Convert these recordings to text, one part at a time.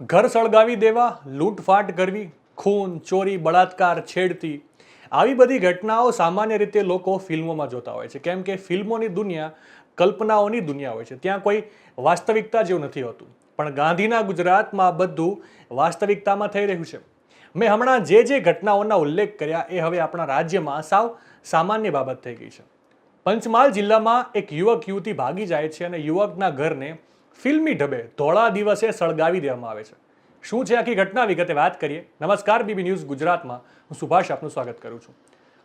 ઘર સળગાવી દેવા, લૂંટફાટ કરવી, ખૂન, ચોરી, બળાત્કાર છેડતી. આવી બધી ઘટનાઓ સામાન્ય રીતે લોકો ફિલ્મોમાં જોતા હોય છે. કેમ કે ફિલ્મોની દુનિયા કલ્પનાઓની દુનિયા હોય છે. ત્યાં કોઈ વાસ્તવિકતા જેવું નથી હોતું. પણ ગાંધીના ગુજરાતમાં બધું વાસ્તવિકતામાં થઈ રહ્યું છે. મેં હમણાં જે જે ઘટનાઓના ઉલ્લેખ કર્યા એ હવે આપણા રાજ્યમાં સાવ સામાન્ય બાબત થઈ ગઈ છે. પંચમહાલ જિલ્લામાં એક યુવક યુવતી ભાગી જાય છે અને યુવકના ઘરને ફિલ્મી ઢબે ધોળા દિવસે સળગાવી દેવામાં આવે છે. શું છે આખી ઘટના વિગતે વાત કરીએ? નમસ્કાર, બીબી ન્યૂઝ ગુજરાતમાં. હું સુભાષ આપનું સ્વાગત કરું છું.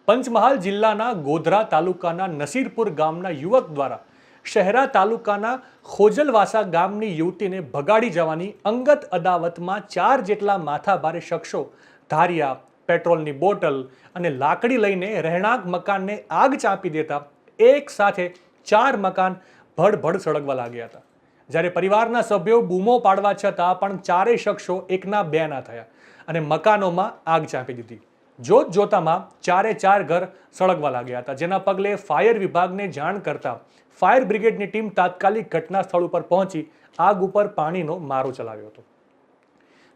પંચમહાલ જિલ્લાના ગોધરા તાલુકાના નસીરપુર ગામના યુવક દ્વારા શહેરા તાલુકાના ખોજલવાસા ગામની યુવતીને ભગાડી જવાની અંગત અદાવતમાં ચાર જેટલા માથાભારે શખ્સો ધારિયા, પેટ્રોલની બોટલ અને લાકડી લઈને રહેણાંક મકાનને આગ ચાંપી દેતા એક સાથે ચાર મકાન ભડભડ સળગવા લાગ્યા હતા. જ્યારે પરિવારના સભ્યો બૂમો પાડવા છતાં પણ ચારેય શખ્સો એકના બે ના થયા અને મકાનોમાં આગ ચાંપી દીધી. જોત જોતામાં ચારે ચાર ઘર સળગવા લાગ્યા હતા, જેના પગલે ફાયર વિભાગને જાણ કરતા ફાયર બ્રિગેડની ટીમ તાત્કાલિક ઘટના સ્થળ ઉપર પહોંચી આગ ઉપર પાણીનો મારો ચલાવ્યો હતો.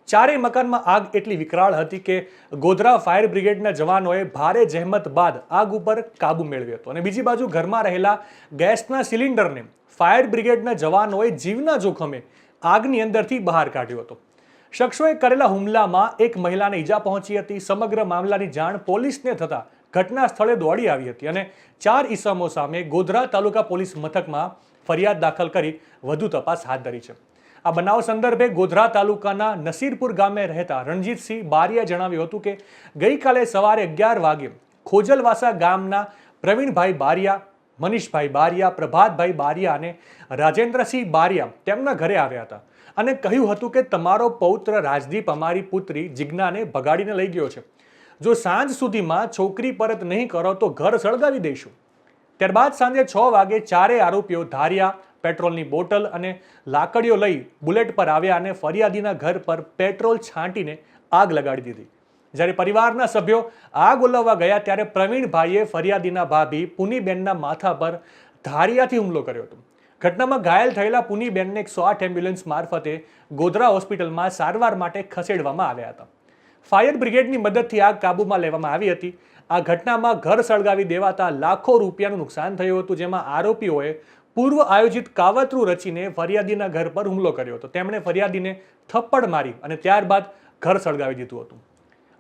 ચારેય મકાનમાં આગ એટલી વિકરાળ હતી કે ગોધરા ફાયર બ્રિગેડના જવાનોએ ભારે જહેમત બાદ આગ ઉપર કાબુ મેળવ્યો હતો. અને બીજી બાજુ ઘરમાં રહેલા ગેસના સિલિન્ડરને ફાયર બ્રિગેડના જવાનોએ જીવના જોખમે આગની અંદરથી બહાર કાઢ્યો હતો. શખ્સોએ કરેલા હુમલામાં એક મહિલાને ઈજા પહોંચી હતી. સમગ્ર મામલાની જાણ પોલીસને થતા ઘટના સ્થળે દોડી આવી હતી અને ચાર ઈસમો સામે ગોધરા તાલુકા પોલીસ મથકમાં ફરિયાદ દાખલ કરી વધુ તપાસ હાથ ધરી છે. આ બનાવ સંદર્ભે ગોધરા તાલુકાના નસીરપુર ગામે રહેતા રણજીતસિંહ બારીયા જણાવ્યું હતું કે ગઈકાલે સવારે અગિયાર વાગે ખોજલવાસા ગામના પ્રવીણભાઈ બારિયા, મનીષભાઈ બારિયા, પ્રભાતભાઈ બારિયા અને રાજેન્દ્રસિંહ બારિયા તેમના ઘરે આવ્યા હતા અને કહ્યું હતું કે તમારો પૌત્ર રાજદીપ અમારી પુત્રી જિજ્ઞાને ભગાડીને લઈ ગયો છે. જો સાંજ સુધીમાં છોકરી પરત નહીં કરો તો ઘર સળગાવી દઈશું. ત્યારબાદ સાંજે છ વાગે ચારે આરોપીઓ ધારિયા પેટ્રોલની બોટલ અને લાકડીઓ લઈ બુલેટ પર આવ્યા અને ફરિયાદીના ઘર પર પેટ્રોલ છાંટીને આગ લગાડી દીધી. જ્યારે પરિવારના સભ્યો આગ ઓલવવા ગયા ત્યારે પ્રવીણભાઈએ ફરિયાદીના ભાભી પુનીબેનના માથા પર ધારિયાથી હુમલો કર્યો હતો. ઘટનામાં ઘાયલ થયેલા પુનીબેનને એકસો આઠ એમ્બ્યુલન્સ મારફતે ગોધરા હોસ્પિટલમાં સારવાર માટે ખસેડવામાં આવ્યા હતા. ફાયર બ્રિગેડની મદદથી આગ કાબૂમાં લેવામાં આવી હતી. આ ઘટનામાં ઘર સળગાવી દેવાતા લાખો રૂપિયાનું નુકસાન થયું હતું, જેમાં આરોપીઓએ પૂર્વ આયોજિત કાવતરું રચીને ફરિયાદીના ઘર પર હુમલો કર્યો હતો. તેમણે ફરિયાદીને થપ્પડ મારી અને ત્યારબાદ ઘર સળગાવી દીધું હતું.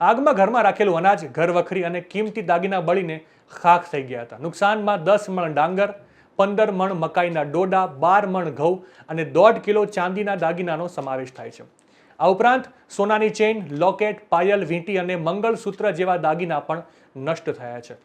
આગમાં ઘરમાં રાખેલું અનાજ, ઘર વખરી અને કિંમતી દાગીના બળીને ખાખ થઈ ગયા હતા. નુકસાનમાં દસ મણ ડાંગર, પંદર મણ મકાઈના ડોડા, બાર મણ ઘઉં અને દોઢ કિલો ચાંદીના દાગીનાનો સમાવેશ થાય છે. આ ઉપરાંત સોનાની ચેઇન, લોકેટ, પાયલ, વીંટી અને મંગળસૂત્ર જેવા દાગીના પણ નષ્ટ થયા છે.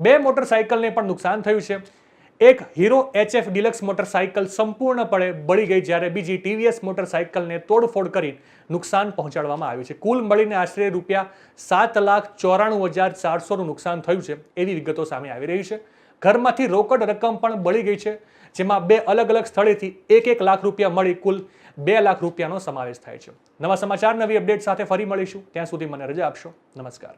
બે મોટરસાયકલને પણ નુકસાન થયું છે. એક હીરો એચએફ ડિલક્સ મોટરસાયકલ સંપૂર્ણપણે બળી ગઈ જ્યારે બીજી ટીવીએસ મોટરસાયકલને તોડફોડ કરી નુકસાન પહોંચાડવામાં આવ્યું છે. કુલ મળીને આશરે રૂપિયા સાત લાખ ચોરાણું હજાર ચારસોનું નુકસાન થયું છે એવી વિગતો સામે આવી રહી છે. ઘરમાંથી રોકડ રકમ પણ બળી ગઈ છે, જેમાં બે અલગ અલગ સ્થળેથી એક એક લાખ રૂપિયા મળી કુલ બે લાખ રૂપિયાનો સમાવેશ થાય છે. નવા સમાચાર, નવી અપડેટ સાથે ફરી મળીશું. ત્યાં સુધી મને રજા આપશો. નમસ્કાર.